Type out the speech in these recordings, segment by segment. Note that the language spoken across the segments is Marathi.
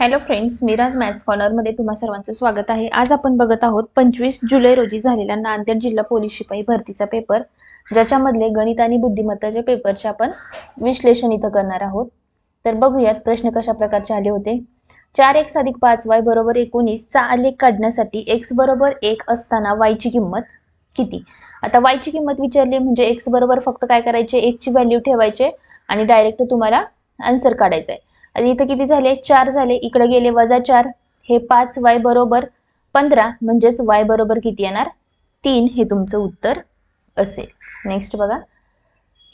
हॅलो फ्रेंड्स मिराज मॅथ्स कॉर्नरमध्ये तुम्हा सर्वांचं स्वागत आहे. आज आपण बघत आहोत पंचवीस जुलै रोजी झालेला नांदेड जिल्हा पोलीस शिपाई भरतीचा पेपर ज्याच्यामधले गणित आणि बुद्धिमत्ताच्या पेपरचे आपण विश्लेषण इथं करणार आहोत. तर बघूयात प्रश्न कशा प्रकारचे आले होते. चार एक्स अधिक पाच वाय बरोबर एकोणीसचा आलेख काढण्यासाठी एक्स बरोबर एक असताना वायची किंमत किती? आता वायची किंमत विचारली म्हणजे एक्स बरोबर फक्त काय करायचे? एकची व्हॅल्यू ठेवायचे आणि डायरेक्ट तुम्हाला आन्सर काढायचा आहे आणि इथं किती झाले? चार झाले. इकडे गेले वजा चार. हे पाच वाय बरोबर पंधरा. म्हणजेच वाय बरोबर किती येणार? तीन हे तुमचं उत्तर असेल. नेक्स्ट बघा.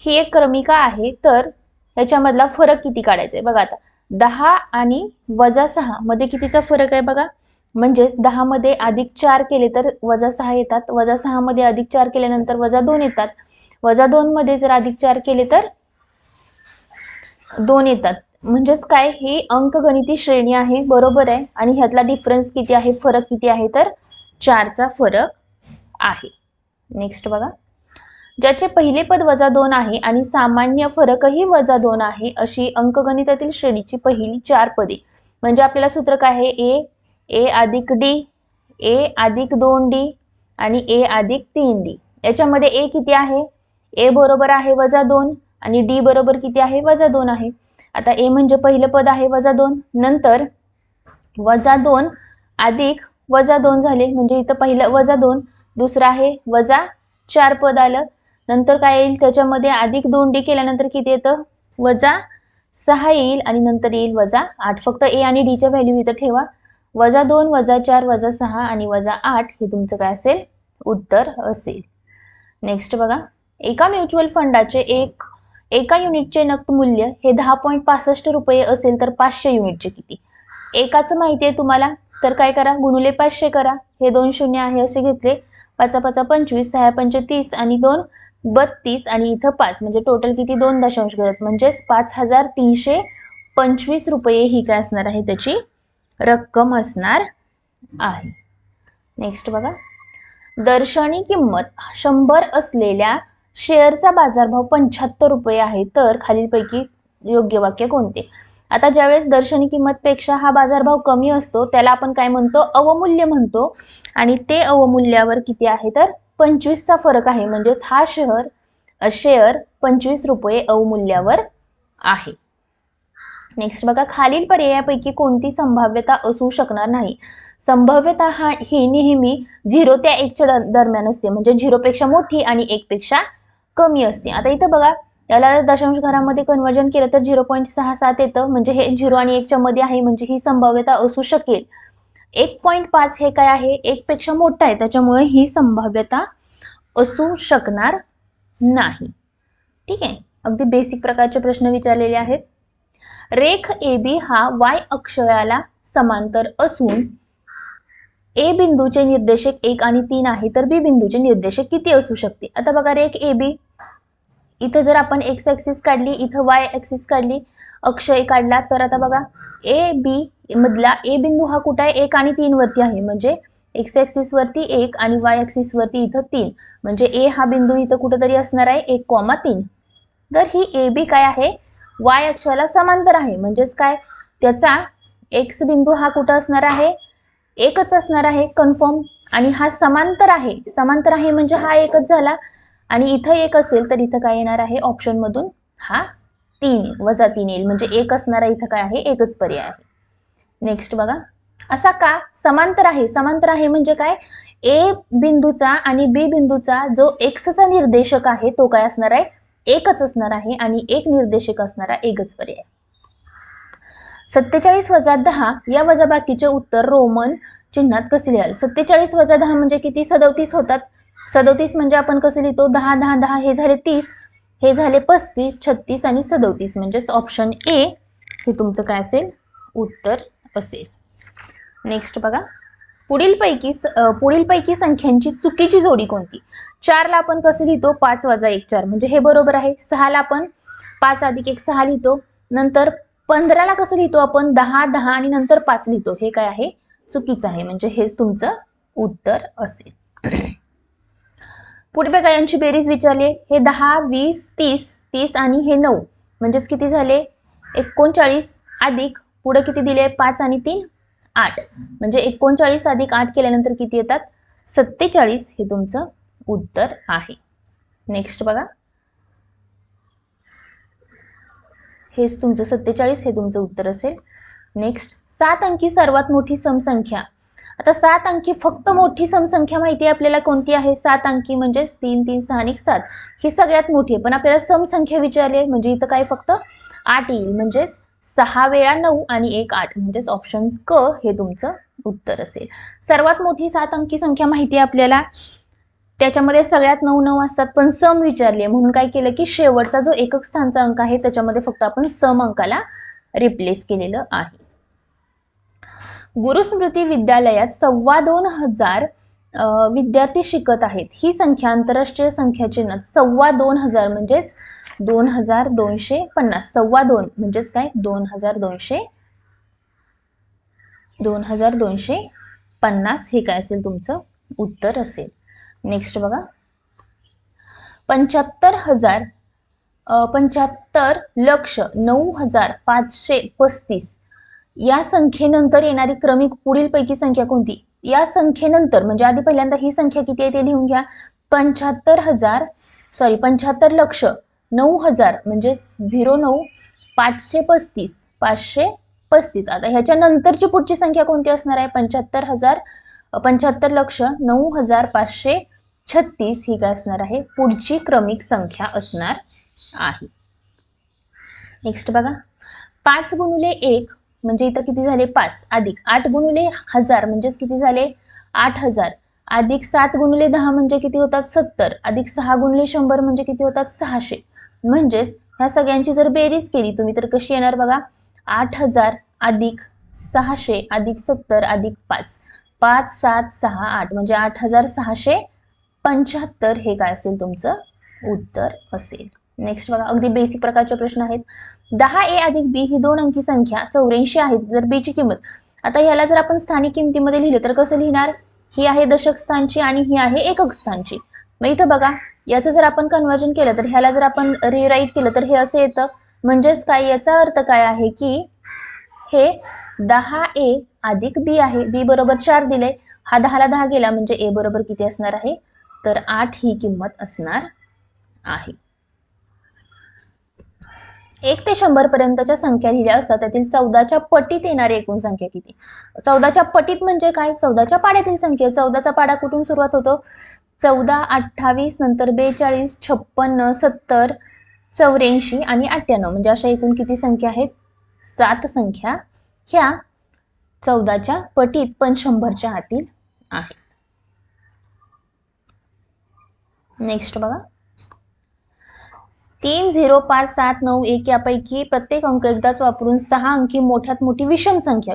ही एक क्रमिका आहे. तर याच्यामधला फरक किती काढायचा आहे बघा आता. दहा आणि वजा सहा मध्ये कितीचा फरक आहे बघा? म्हणजेच दहा मध्ये अधिक चार केले तर वजा सहा येतात. वजा सहा मध्ये अधिक चार केल्यानंतर वजा दोन येतात. वजा दोन मध्ये जर अधिक चार केले तर दोन येतात. म्हणजेच काय ही अंकगणिती श्रेणी आहे बरोबर आहे? आणि ह्यातला डिफरन्स किती आहे फरक किती आहे तर चारचा फरक आहे. नेक्स्ट बघा. ज्याचे पहिले पद वजा दोन आहे आणि सामान्य फरकही वजा दोन आहे अशी अंकगणितातील श्रेणीची पहिली चार पदे. म्हणजे आपल्याला सूत्र काय आहे? ए ए अधिक डी ए अधिक दोन डी आणि ए अधिक तीन डी याच्यामध्ये ए किती आहे? ए बरोबर आहे वजा दोन आणि डी बरोबर किती आहे? वजा दोन आहे. आता ए म्हणजे पहिलं पद आहे वजा दोन. नंतर वजा दोन अधिक वजा दोन झाले. म्हणजे इथं पहिलं वजा दोन दुसरं आहे वजा चार पद आलं. नंतर काय येईल? त्याच्यामध्ये अधिक दोन डी केल्यानंतर किती येतं? वजा सहा येईल आणि नंतर येईल वजा आठ. फक्त ए आणि डीच्या व्हॅल्यू इथं ठेवा. वजा दोन वजा चार वजा सहा आणि वजा आठ हे तुमचं काय असेल? उत्तर असेल. नेक्स्ट बघा. एका म्युच्युअल फंडाचे एक एका युनिटचे नक्त मूल्य हे दहा पॉईंट पासष्ट रुपये असेल तर पाचशे युनिटचे किती? एकाचं माहिती आहे तुम्हाला तर काय करा? गुणुले पाचशे करा. हे दोन शून्य आहे असे घेतले. पाचा पाचा पंचवीस सहा पंच तीस आणि दोन बत्तीस आणि इथं पाच. म्हणजे टोटल किती? दोन दशांश करत म्हणजेच पाच हजार तीनशे पंचवीस रुपये ही काय असणार आहे? त्याची रक्कम असणार आहे. नेक्स्ट बघा. दर्शनी किंमत शंभर असलेल्या शेअरचा बाजारभाव पंच्याहत्तर रुपये आहे तर खालीलपैकी योग्य वाक्य कोणते? आता ज्यावेळेस दर्शनी किंमतपेक्षा हा बाजारभाव कमी असतो त्याला आपण काय म्हणतो? अवमूल्य म्हणतो. आणि ते अवमूल्यावर किती आहे? तर पंचवीसचा फरक आहे. म्हणजेच हा शेअर शेअर पंचवीस रुपये अवमूल्यावर आहे. नेक्स्ट बघा खालील पर्यायापैकी कोणती संभाव्यता असू शकणार नाही? संभाव्यता हा ही नेहमी झिरो त्या एकच्या दरम्यान असते. म्हणजे झिरोपेक्षा मोठी आणि एकपेक्षा कमी असते. आता इथं बघा याला दशांश घरामध्ये कन्वर्जन केलं तर झिरो पॉईंट सहा सात येतं. म्हणजे हे झिरो आणि एकच्या मध्ये आहे म्हणजे ही संभाव्यता असू शकेल. एक पॉईंट पाच हे काय आहे? एकपेक्षा मोठा आहे. त्याच्यामुळे ही संभाव्यता असू शकणार नाही. ठीक आहे? अगदी बेसिक प्रकारचे प्रश्न विचारलेले आहेत. रेख ए बी हा वाय अक्षयाला समांतर असून ए बिंदूचे निर्देशक एक आणि तीन आहे तर बी बिंदूचे निर्देशक किती असू शकते? आता बघा रेख ए बी. इथं जर आपण एक्स ऍक्सिस काढली इथं वाय ऍक्सिस काढली अक्षय काढला तर आता बघा ए बी मधला ए बिंदू हा कुठं आहे? एक आणि तीन वरती आहे. म्हणजे एक्स ऍक्सिस वरती एक आणि वाय ऍक्सिस वरती इथं तीन. म्हणजे ए हा बिंदू इथं कुठंतरी असणार आहे? एक कॉमा तीन. तर ही ए बी काय आहे? वाय अक्षाला समांतर आहे. म्हणजेच काय? त्याचा एक्स बिंदू हा कुठं असणार आहे? एकच असणार आहे कन्फर्म आणि हा समांतर आहे. समांतर आहे म्हणजे हा एकच झाला. आणि इथं एक असेल तर इथं काय येणार आहे? ऑप्शनमधून हा तीन वजा तीन येईल. म्हणजे एक असणारा इथं काय आहे? एकच पर्याय आहे. नेक्स्ट बघा. असा का? समांतर आहे. समांतर आहे म्हणजे काय? ए बिंदूचा आणि बी बिंदूचा जो एक्सचा निर्देशक आहे तो काय असणार आहे? एकच असणार आहे आणि एक निर्देशक असणारा एकच पर्याय सत्तेचाळीस वजा दहा या वजाबाकीचे उत्तर रोमन चिन्हात कसे लिहाल? सत्तेचाळीस वजा दहा म्हणजे किती? सदोतीस होतात. सदोतीस म्हणजे आपण कसं लिहितो? दहा दहा दहा हे झाले तीस हे झाले पस्तीस छत्तीस आणि सदोतीस. म्हणजेच ऑप्शन ए हे तुमचं काय असेल? उत्तर असेल. नेक्स्ट बघा. पुढीलपैकी पुढीलपैकी संख्यांची चुकीची जोडी कोणती? चारला आपण कसं लिहितो? पाच वजा एक चार. म्हणजे हे बरोबर आहे. सहाला आपण पाच अधिक एक सहा लिहितो. नंतर पंधराला कसं लिहितो आपण? दहा दहा आणि नंतर पाच लिहितो. हे काय आहे? चुकीचं आहे. म्हणजे हेच तुमचं उत्तर असेल. पुढे बघा यांची बेरीज विचारली. हे दहा वीस तीस तीस आणि हे नऊ. म्हणजेच किती झाले? एकोणचाळीस अधिक पुढे किती दिले? पाच आणि तीन आठ. म्हणजे एकोणचाळीस अधिक आठ केल्यानंतर किती येतात? सत्तेचाळीस हे तुमचं उत्तर आहे. नेक्स्ट बघा. हेच तुमचं सत्तेचाळीस हे तुमचं उत्तर असेल. नेक्स्ट सात अंकी सर्वात मोठी समसंख्या. आता सात अंकी फक्त मोठी समसंख्या माहिती आहे आपल्याला कोणती आहे? सात अंकी म्हणजेच तीन तीन सहा आणि सात. ही सगळ्यात मोठी आहे. पण आपल्याला समसंख्या विचारली आहे म्हणजे इथं काय फक्त? आठ येईल. म्हणजेच सहा वेळा नऊ आणि एक आठ. म्हणजेच ऑप्शन क हे तुमचं उत्तर असेल. सर्वात मोठी सात अंकी संख्या माहिती आहे आपल्याला? त्याच्यामध्ये सगळ्यात नऊ नऊ असतात पण सम विचारली म्हणून काय केलं की शेवटचा जो एकक स्थानचा अंक आहे त्याच्यामध्ये फक्त आपण सम अंकाला रिप्लेस केलेलं आहे. गुरुस्मृती विद्यालयात सव्वा दोन हजार विद्यार्थी शिकत आहेत. ही संख्या आंतरराष्ट्रीय संख्या चिन्हात सव्वा दोन हजार म्हणजेच दोन हजार दोनशे पन्नास. सव्वा दोन म्हणजेच काय? दोन हजार दोनशे दोन हजार दोनशे पन्नास हे काय असेल तुमचं उत्तर असेल. नेक्स्ट बघा. पंच्याहत्तर हजार पंच्याहत्तर लक्ष नऊ हजार पाचशे पस्तीस. या संख्येनंतर येणारी क्रमिक पुढीलपैकी संख्या कोणती? या संख्येनंतर म्हणजे आधी पहिल्यांदा ही संख्या किती आहे ते लिहून घ्या. पंच्याहत्तर हजार सॉरी पंच्याहत्तर लक्ष नऊ हजार म्हणजे झिरो नऊ पाचशे पस्तीस पाचशे पस्तीस. आता ह्याच्या नंतरची पुढची संख्या कोणती असणार आहे? पंच्याहत्तर हजार पंच्याहत्तर लक्ष नऊ हजार पाचशे छत्तीस ही काय असणार आहे? पुढची क्रमिक संख्या असणार आहे. नेक्स्ट बघा. पाच गुणुले एक म्हणजे इथं किती झाले? पाच. अधिक आठ गुणुले हजार म्हणजेच किती झाले? आठ हजार. अधिक सात गुणुले दहा म्हणजे किती होतात? सत्तर. अधिक सहा गुणुले शंभर म्हणजे किती होतात? सहाशे. म्हणजेच ह्या सगळ्यांची जर बेरीज केली तुम्ही तर कशी येणार बघा? आठ हजार अधिक सहाशे अधिक सत्तर अधिक पाच. पाच सात सहा आठ. म्हणजे आठ हजार सहाशे पंच्याहत्तर हे काय असेल तुमचं? उत्तर असेल. नेक्स्ट बघा अगदी बेसिक प्रकारचे प्रश्न आहेत. दहा ए अधिक बी ही दोन अंकी संख्या चौऱ्याऐंशी आहेत जर बीची किंमत. आता ह्याला जर आपण स्थानिक किमतीमध्ये लिहिलं तर कसं लिहिणार? ही आहे दशक स्थानची आणि ही आहे एकक स्थानची मग इथं बघा याचं जर आपण कन्वर्जन केलं तर ह्याला जर आपण रिराईट केलं तर हे असं येतं. म्हणजेच काय याचा अर्थ काय आहे की हे दहा ए अधिक बी आहे बी बरोबर चार दिले. हा दहाला दहा गेला म्हणजे ए बरोबर किती असणार आहे? तर आठ ही किंमत असणार आहे. एक ते शंभर पर्यंतच्या संख्या लिहिल्या असतात त्यातील चौदाच्या पटीत येणारी एकूण संख्या किती? चौदाच्या पटीत म्हणजे काय? चौदाच्या पाड्यातील संख्या. चौदाचा पाडा कुठून सुरुवात होतो? चौदा अठ्ठावीस नंतर बेचाळीस छप्पन्न सत्तर चौऱ्याऐंशी आणि अठ्ठ्याण्णव. म्हणजे अशा एकूण किती संख्या आहेत? सात संख्या ह्या चौदाच्या पटीत पण शंभरच्या आतील आहेत. नेक्स्ट बघा. तीन झिरो पाच सात नऊ एक यापैकी प्रत्येक अंक एकदाच वापरून सहा अंकी मोठ्यात मोठी विषम संख्या.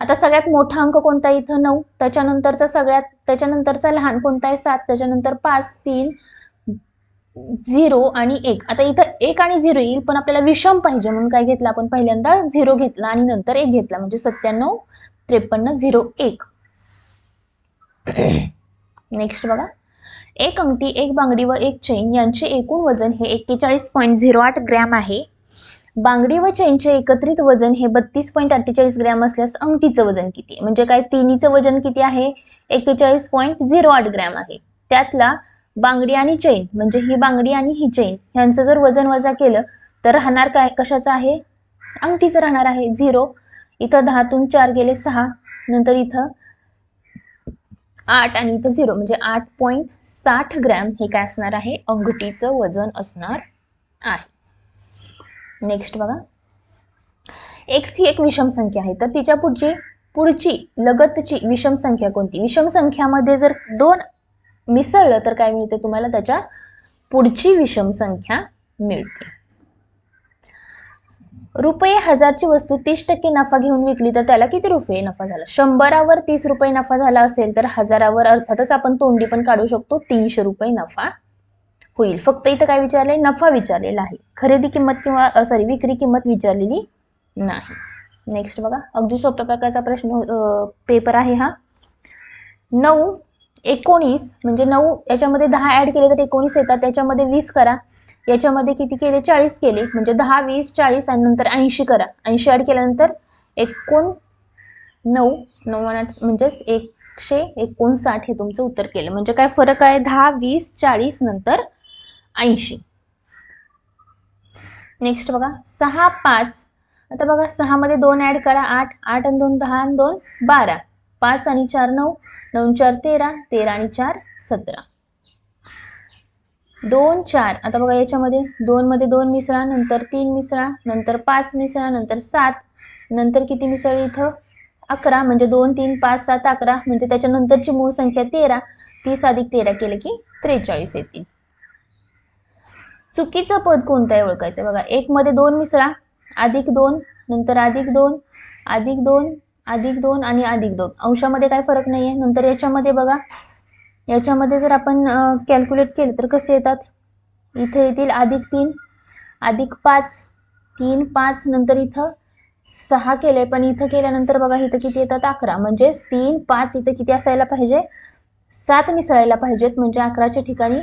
आता सगळ्यात मोठा अंक कोणता आहे इथं? नऊ. त्याच्यानंतरचा सगळ्यात त्याच्यानंतरचा लहान कोणता आहे? सात. त्याच्यानंतर पाच तीन झिरो आणि एक. आता इथं एक आणि झिरो येईल पण आपल्याला विषम पाहिजे. म्हणून काय घेतलं आपण? पहिल्यांदा झिरो घेतला आणि नंतर एक घेतला. म्हणजे सत्त्याण्णव त्रेपन्न झिरो एक. नेक्स्ट बघा. एक अंगठी एक बांगडी व एक चैन यांचे एकूण वजन हे एक्केचाळीस पॉईंट झिरो आठ ग्रॅम आहे. बांगडी व चैनचे एकत्रित वजन हे बत्तीस पॉईंट अठ्ठेचाळीस ग्रॅम असल्यास अंगठीचं वजन किती आहे? म्हणजे काय तिन्हीचं वजन किती आहे? एक्केचाळीस पॉईंट झिरो आठ ग्रॅम आहे. त्यातला बांगडी आणि चैन म्हणजे ही बांगडी आणि ही चैन यांचं जर वजन वजा केलं तर राहणार काय? कशाचं आहे? अंगठीचं राहणार आहे. झिरो इथं दहातून चार गेले सहा. नंतर इथं आठ आणि इथं झिरो म्हणजे आठ पॉईंट साठ ग्रॅम हे काय असणार आहे? अंगठीचं वजन असणार आहे. नेक्स्ट बघा. एक्स ही एक विषम संख्या आहे. तर तिच्या पुढची पुढची लगतची विषम संख्या कोणती? विषम संख्यामध्ये जर दोन मिसळलं तर काय मिळते तुम्हाला? त्याच्या पुढची विषम संख्या मिळते. रुपये हजारची वस्तू तीस टक्के नफा घेऊन विकली तर त्याला किती रुपये नफा झाला? शंभरावर तीस रुपये नफा झाला असेल तर हजारावर अर्थातच आपण तोंडी पण काढू शकतो तीनशे रुपये नफा होईल. फक्त इथं काय विचारलंय? नफा विचारलेला आहे. खरेदी किंमत किंवा सॉरी विक्री किंमत विचारलेली नाही. नेक्स्ट बघा. अगदी सोप्या प्रकारचा प्रश्न पेपर आहे हा. नऊ एकोणीस म्हणजे नऊ याच्यामध्ये दहा ऍड केले तर एकोणीस येतात. त्याच्यामध्ये वीस करा. याच्यामध्ये किती केले? चाळीस केले. म्हणजे दहा वीस चाळीस आणि नंतर ऐंशी करा. ऐंशी ऍड केल्यानंतर एकोण नऊ नऊ आठ म्हणजेच एकशे एकोणसाठ हे तुमचं उत्तर केलं. म्हणजे काय फरक आहे? दहा वीस चाळीस नंतर ऐंशी. नेक्स्ट बघा. सहा पाच. आता बघा सहामध्ये दोन ॲड करा. आठ आठ आणि दोन दहा आणि दोन बारा. पाच आणि चार नऊ. नऊ चार तेरा. तेरा आणि चार सतरा. दोन चार. आता बघा याच्यामध्ये दोनमध्ये दोन मिसळा नंतर तीन मिसळा नंतर पाच मिसळा नंतर सात नंतर किती मिसळ इथं? अकरा. म्हणजे दोन तीन पाच सात अकरा. म्हणजे त्याच्यानंतरची मूळ संख्या तेरा. तीस अधिक तेरा केलं की त्रेचाळीस येतील चुकीचं पद कोणतं आहे ओळखायचं? बघा एक मध्ये दोन मिसळा अधिक दोन नंतर अधिक दोन अधिक दोन अधिक दोन आणि अधिक दोन. अंशामध्ये काय फरक नाही आहे नंतर याच्यामध्ये बघा याच्यामध्ये जर आपण कॅल्क्युलेट केलं तर कसे येतात? इथे येतील अधिक तीन अधिक पाच तीन पाच नंतर इथं सहा केले पण इथं केल्यानंतर बघा इथं किती येतात? अकरा. म्हणजेच तीन पाच इथं किती असायला पाहिजे? सात मिसळायला पाहिजेत. म्हणजे अकराच्या ठिकाणी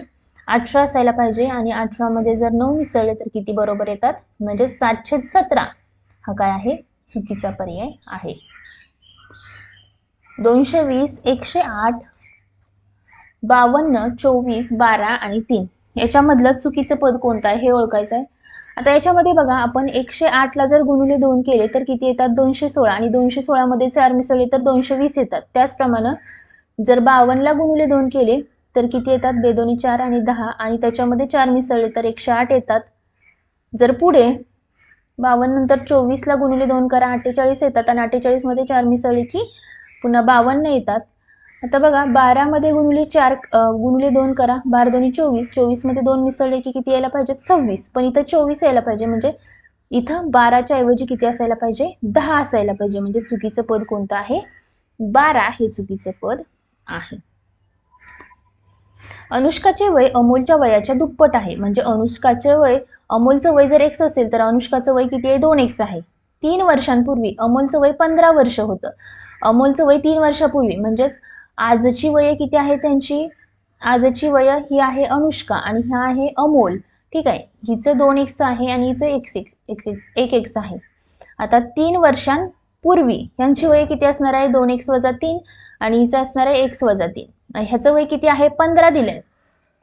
अठरा असायला पाहिजे. आणि अठरामध्ये जर नऊ मिसळले तर किती बरोबर येतात? म्हणजे सातशे सतरा. हा काय आहे? चुकीचा पर्याय आहे. दोनशे वीस एकशे आठ बावन्न चोवीस बारा आणि तीन. याच्यामधलं चुकीचं पद कोणतं आहे हे ओळखायचं आहे. आता याच्यामध्ये बघा आपण एकशे आठला जर गुणुले दोन केले तर किती येतात? दोनशे सोळा. आणि दोनशे सोळामध्ये चार मिसळले तर दोनशे वीस येतात. त्याचप्रमाणे जर बावन्नला गुणुले दोन केले तर किती येतात? बेदोनी चार आणि दहा. आणि त्याच्यामध्ये चार मिसळले तर एकशे आठ येतात. जर पुढे बावन्न नंतर चोवीसला गुणिले दोन करा अठ्ठेचाळीस येतात. आणि अठ्ठेचाळीसमध्ये चार मिसळले की पुन्हा बावन्न येतात. आता बघा बारामध्ये गुणुले चार गुणुले दोन करा. बारा दोन्ही चोवीस. चोवीसमध्ये दोन मिसळले की किती यायला पाहिजेत? सव्वीस. पण इथं चोवीस यायला पाहिजे. म्हणजे इथं बाराच्या ऐवजी किती असायला पाहिजे? दहा असायला पाहिजे. म्हणजे चुकीचं पद कोणतं आहे? बारा हे चुकीचं पद आहे. अनुष्काचे वय अमोलच्या वयाच्या दुप्पट आहे. म्हणजे अनुष्काचे वय अमोलचं वय जर एक्स असेल तर अनुष्काचं वय किती आहे? दोन एक्स आहे. तीन वर्षांपूर्वी अमोलचं वय पंधरा वर्ष होतं. अमोलचं वय तीन वर्षापूर्वी. म्हणजेच आजची वय किती आहे त्यांची? आजची वय ही आहे अनुष्का आणि ह्या आहे अमोल. ठीक आहे? हिचं दोन एक्स आहे आणि हिचं एक्स एक्स एक एक एक्स आहे. आता तीन वर्षांपूर्वी यांची वय किती असणार आहे? दोन एक्स वजा तीन आणि हिचं असणार आहे एक्स वजा तीन. ह्याचं वय किती आहे? पंधरा दिलंय.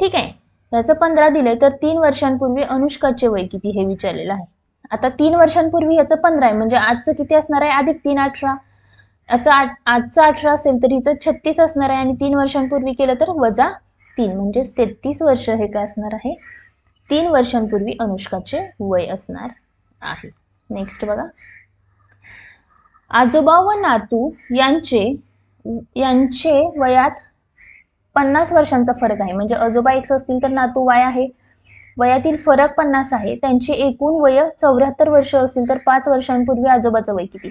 ठीक आहे? ह्याचं पंधरा दिलंय तर तीन वर्षांपूर्वी अनुष्काचे वय किती हे विचारलेलं आहे. आता तीन वर्षांपूर्वी ह्याचं पंधरा आहे. म्हणजे आजचं किती असणार आहे? अधिक तीन अठरा. याचं आठ आजचा अठरा असेल तर हिचं छत्तीस असणार आहे आणि तीन वर्षांपूर्वी केलं तर वजा तीन. म्हणजेच तेहतीस वर्ष हे काय असणार आहे? तीन वर्षांपूर्वी अनुष्काचे वय असणार आहे. नेक्स्ट बघा. आजोबा व नातू यांचे यांचे वयात पन्नास वर्षांचा फरक आहे. म्हणजे आजोबा एक्स असतील तर नातू वाय आहे. वयातील फरक पन्नास आहे. त्यांचे एकूण वय चौऱ्याहत्तर वर्ष असतील तर पाच वर्षांपूर्वी आजोबाचं वय किती?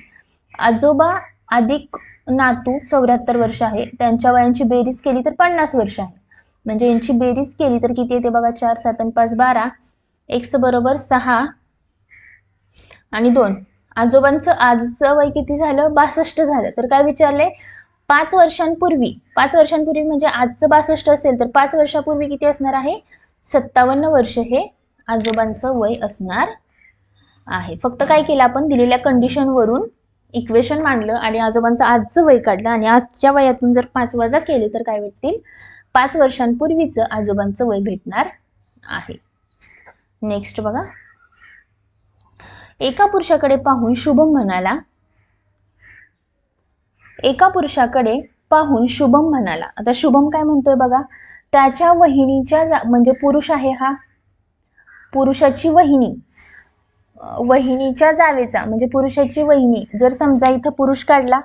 आजोबा अधिक नातू चौऱ्याहत्तर वर्ष आहे. त्यांच्या वयांची बेरीज केली तर पन्नास वर्ष आहे. म्हणजे यांची बेरीज केली तर किती येते बघा? चार सात आणि पाच बारा. एक्स बरोबर सहा आणि दोन. आजोबांचं आजचं वय किती झालं? बासष्ट झालं. तर काय विचारले? पाच वर्षांपूर्वी. पाच वर्षांपूर्वी म्हणजे आजचं बासष्ट असेल तर पाच वर्षापूर्वी किती असणार आहे? सत्तावन्न वर्ष हे आजोबांचं वय असणार आहे. फक्त काय केलं आपण? दिलेल्या कंडिशनवरून इक्वेशन मांडलं आणि आजोबांचं आजचं वय काढलं आणि आजच्या वयातून जर पाच वजा केले तर काय भेटतील? पाच वर्षांपूर्वीचं आजोबांचं वय भेटणार आहे. नेक्स्ट बघा. एका पुरुषाकडे पाहून शुभम म्हणाला एका पुरुषाकडे पाहून शुभम म्हणाला. आता शुभम काय म्हणतोय बघा? त्याच्या वहिनीच्या जा म्हणजे पुरुष आहे हा. पुरुषाची वहिनी. वहिनीच्या जावेचा म्हणजे पुरुषाची वहिनी जर समजा इथं पुरुष काढला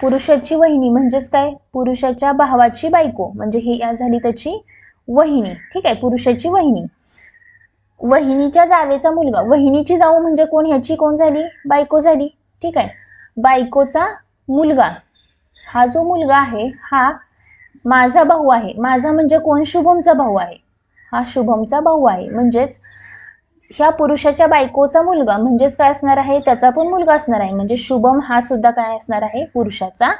पुरुषाची वहिनी म्हणजेच काय? पुरुषाच्या भावाची बायको म्हणजे ही झाली त्याची वहिनी ठीक आहे? पुरुषाची वहिनी. वहिनीच्या जावेचा मुलगा वहिनीची जाऊ म्हणजे कोण? ह्याची कोण झाली? बायको झाली ठीक आहे? बायकोचा मुलगा हा जो मुलगा आहे हा माझा भाऊ आहे. माझा म्हणजे कोण? शुभमचा भाऊ आहे. हा शुभमचा भाऊ आहे म्हणजेच ह्या पुरुषाच्या बायकोचा मुलगा म्हणजेच काय असणार आहे? त्याचा पण मुलगा असणार आहे. म्हणजे शुभम हा सुद्धा काय असणार आहे? पुरुषाचा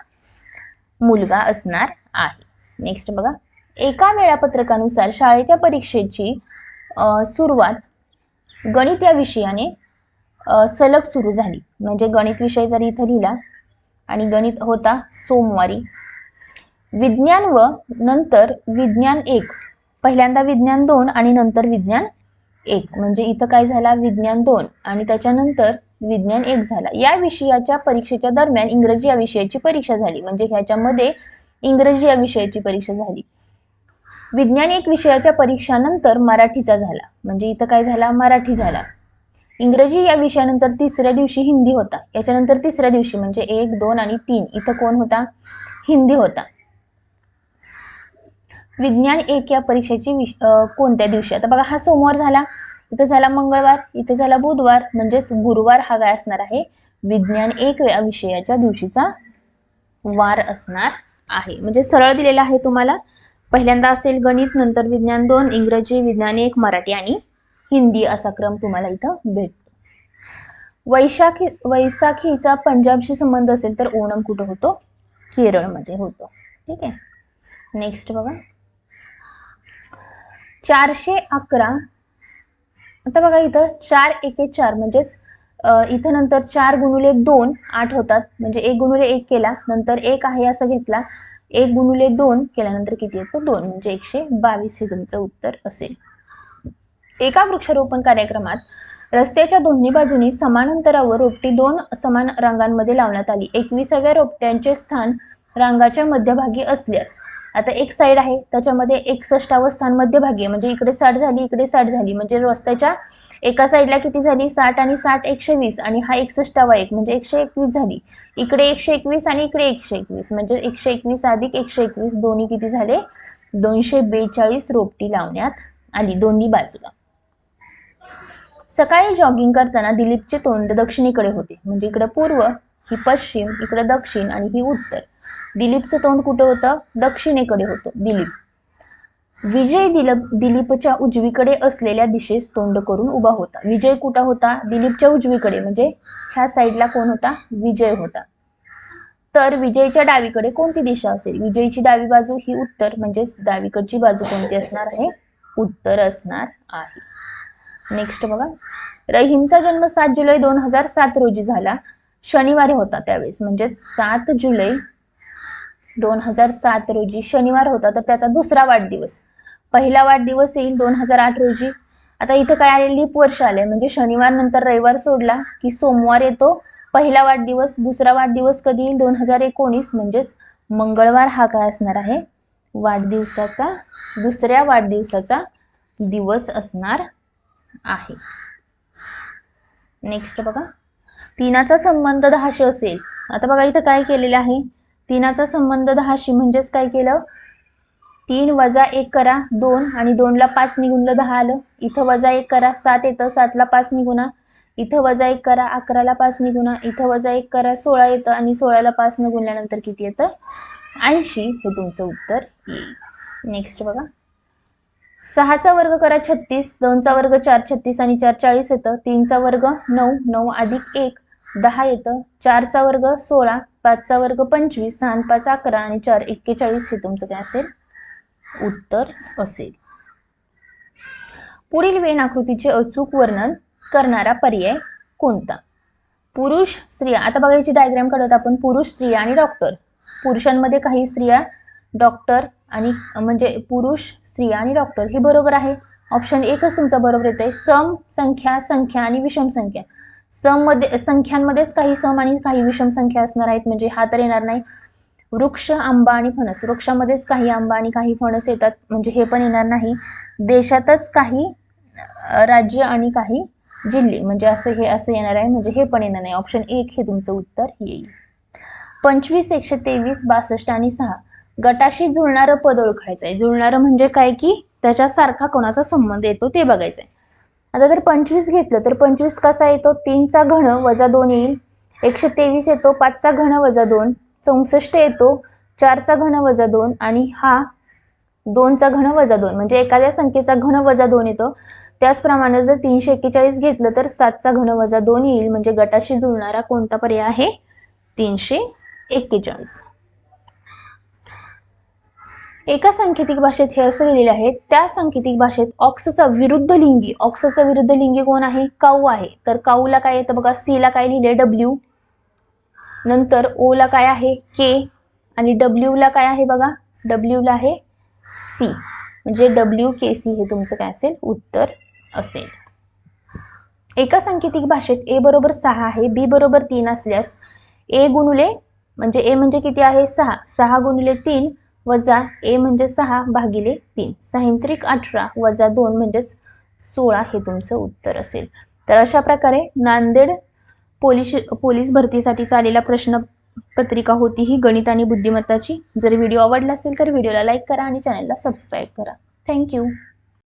मुलगा असणार आहे. नेक्स्ट बघा. एका वेळापत्रकानुसार शाळेच्या परीक्षेची सुरुवात गणित या विषयाने सलग सुरू झाली. म्हणजे गणित विषय जर इथं लिहिला आणि गणित होता सोमवारी. विज्ञान व नंतर विज्ञान एक. पहिल्यांदा विज्ञान दोन आणि नंतर विज्ञान एक. म्हणजे इथं काय झाला? विज्ञान दोन. आणि त्याच्यानंतर विज्ञान एक झाला. या विषयाच्या परीक्षेच्या दरम्यान इंग्रजी या विषयाची परीक्षा झाली. म्हणजे ह्याच्यामध्ये इंग्रजी या विषयाची परीक्षा झाली. विज्ञान एक विषयाच्या परीक्षानंतर मराठीचा झाला. म्हणजे इथं काय झाला? मराठी झाला. इंग्रजी या विषयानंतर तिसऱ्या दिवशी हिंदी होता. याच्यानंतर तिसऱ्या दिवशी म्हणजे एक दोन आणि तीन. इथं कोण होता? हिंदी होता. विज्ञान एक या परीक्षेची विश कोणत्या दिवशी? आता बघा हा सोमवार झाला. इथं झाला मंगळवार इथं झाला बुधवार. म्हणजेच गुरुवार हा काय असणार आहे? विज्ञान एक या विषयाच्या दिवशीचा वार असणार आहे. म्हणजे सरळ दिलेला आहे तुम्हाला. पहिल्यांदा असेल गणित नंतर विज्ञान दोन इंग्रजी विज्ञान एक मराठी आणि हिंदी असा क्रम तुम्हाला इथं भेटतो वैशाखी वैसाखीचा पंजाबशी संबंध असेल तर ओणम कुठं होतो? केरळमध्ये होतो. ठीक आहे? नेक्स्ट बघा. चारशे अकरा. आता बघा इथं चार एके चार म्हणजेच इथं नंतर चार गुणुले दोन आठ होतात. म्हणजे एक गुणुले एक केला नंतर एक आहे असं घेतला. एक गुणुले दोन केल्यानंतर किती येतो? दोन. म्हणजे एकशे बावीस हे तुमचं उत्तर असेल. एका वृक्षारोपण कार्यक्रमात रस्त्याच्या दोन्ही बाजूनी समान अंतरावर रोपटी दोन समान रांगांमध्ये लावण्यात आली. एकविसाव्या रोपट्यांचे स्थान रांगाच्या मध्यभागी असल्यास आता एक साईड आहे त्याच्यामध्ये एकसष्टावं स्थान मध्यभागी आहे. म्हणजे इकडे साठ झाली इकडे साठ झाली. म्हणजे रस्त्याच्या एका साईडला किती झाली? साठ आणि साठ एकशे वीस आणि हा एकसष्टावा एक म्हणजे एकशे एकवीस झाली. इकडे एकशे एकवीस आणि इकडे एकशे एकवीस म्हणजे एकशे एकवीस अधिक एकशे एकवीस दोन्ही किती झाले? दोनशे बेचाळीस रोपटी लावण्यात आली दोन्ही बाजूला. सकाळी जॉगिंग करताना दिलीपचे तोंड दक्षिणेकडे होते. म्हणजे इकडे पूर्व ही पश्चिम इकडे दक्षिण आणि ही उत्तर. दिलीपचं तोंड कुठं होतं? दक्षिणेकडे होतं दिलीप. विजय दिलीप दिलीपच्या उजवीकडे असलेल्या दिशेस तोंड करून उभा होता. विजय कुठं होता? दिलीपच्या उजवीकडे म्हणजे ह्या साईडला कोण होता? विजय होता. तर विजयच्या डावीकडे कोणती दिशा असेल? विजयची डावी बाजू ही उत्तर म्हणजेच डावीकडची बाजू कोणती असणार आहे? उत्तर असणार आहे. नेक्स्ट बघा. रहीमचा जन्म सात जुलै दोन हजार सात रोजी झाला. शनिवारी होता त्यावेळेस म्हणजे सात जुलै दोन हजार सात रोजी. शनिवार होता तर त्याचा दुसरा वाढदिवस. पहिला वाढदिवस येईल दोन हजार आठ रोजी. आता इथं काय आले लीप वर्ष आले म्हणजे शनिवार नंतर रविवार सोडला की सोमवार येतो. पहिला वाढदिवस दुसरा वाढदिवस कधी येईल? दोन हजार एकोणीस. म्हणजेच मंगळवार हा काय असणार आहे? वाढदिवसाचा दुसऱ्या वाढदिवसाचा दिवस असणार आहे. नेक्स्ट बघा. तीनाचा संबंध दहाशे असेल. आता बघा इथं काय केलेलं आहे? तीनाचा संबंध दहाशी म्हणजेच काय केलं? तीन वजा एक करा दोन आणि दोनला पाच निघूनलं दहा आलं. इथं वजा एक करा सात येतं सातला पाच निघुणा इथं वजा एक करा अकराला पाच निघुणा इथं वजा एक करा सोळा येतं आणि सोळाला पाच निघुनल्यानंतर किती येतं? ऐंशी. हे तुमचं उत्तर येईल. नेक्स्ट बघा. सहाचा वर्ग करा छत्तीस दोनचा वर्ग चार छत्तीस आणि चार चाळीस येतं. तीनचा वर्ग नऊ नऊ अधिक एक. दहा येतं चारचा वर्ग सोळा पाचचा वर्ग पंचवीस सहा पाच अकरा आणि चार एक्केचाळीस हे तुमचं काय असेल? उत्तर असेल. पुढील वेन आकृतीचे अचूक वर्णन करणारा पर्याय कोणता? पुरुष स्त्रिया. आता बघायची डायग्राम काढत आपण. पुरुष स्त्रिया आणि डॉक्टर पुरुषांमध्ये काही स्त्रिया डॉक्टर आणि म्हणजे पुरुष स्त्रिया आणि डॉक्टर हे बरोबर आहे. ऑप्शन एकच तुमचा बरोबर येत आहे सम संख्या संख्या आणि विषम संख्या. सममध्ये संख्यांमध्येच काही सम आणि काही विषम संख्या असणार आहेत. म्हणजे हा तर येणार नाही. वृक्ष आंबा आणि फणस. वृक्षामध्येच काही आंबा आणि काही फणस येतात. म्हणजे हे पण येणार नाही. देशातच काही राज्य आणि काही जिल्हे. म्हणजे असं हे असं येणार आहे. म्हणजे हे पण येणार नाही. ऑप्शन एक हे तुमचं उत्तर येईल. पंचवीस एकशे तेवीस बासष्ट आणि सहा. गटाशी जुळणारं पद ओळखायचं आहे जुळणारं म्हणजे काय की त्याच्यासारखा कोणाचा संबंध येतो ते बघायचं आहे आता जर पंचवीस घेतलं तर पंचवीस कसा येतो? तीनचा घन वजा दोन येईल. एकशे तेवीस येतो पाचचा घन वजा दोन. चौसष्ट येतो चारचा घन वजा दोन आणि हा दोनचा घन वजा दोन. म्हणजे एखाद्या संख्येचा घन वजा दोन येतो. त्याचप्रमाणे जर तीनशे एक्केचाळीस घेतलं तर सातचा घन वजा दोन येईल. म्हणजे गटाशी जुळणारा कोणता पर्याय आहे? तीनशे एक्केचाळीस. एका सांकेतिक भाषेत हे असं लिहिलेले आहे त्या सांकेतिक भाषेत ऑक्सचा विरुद्ध लिंगी ऑक्सचा विरुद्ध लिंगी कोण आहे? काऊ आहे. तर काऊला काय येतं बघा? सी ला काय लिहिले डब्ल्यू नंतर ओ ला काय आहे? के आणि डब्ल्यू ला काय आहे बघा? डब्ल्यू ला आहे सी म्हणजे डब्ल्यू के सी हे तुमचं काय असेल? उत्तर असेल. एका सांकेतिक भाषेत ए बरोबर सहा आहे बी बरोबर तीन असल्यास ए गुणुले म्हणजे ए म्हणजे किती आहे? सहा. सहा गुणुले तीन वजा ए म्हणजे सहा भागिले तीन. साहित्रिक अठरा वजा दोन म्हणजेच सोळा हे तुमचं उत्तर असेल. तर अशा प्रकारे नांदेड पोलीस पोलीस भरतीसाठी आलेला प्रश्न पत्रिका होती ही गणित आणि बुद्धिमत्ताची. जर व्हिडिओ आवडला असेल तर व्हिडिओला लाईक करा आणि चॅनलला सबस्क्राईब करा. थँक्यू.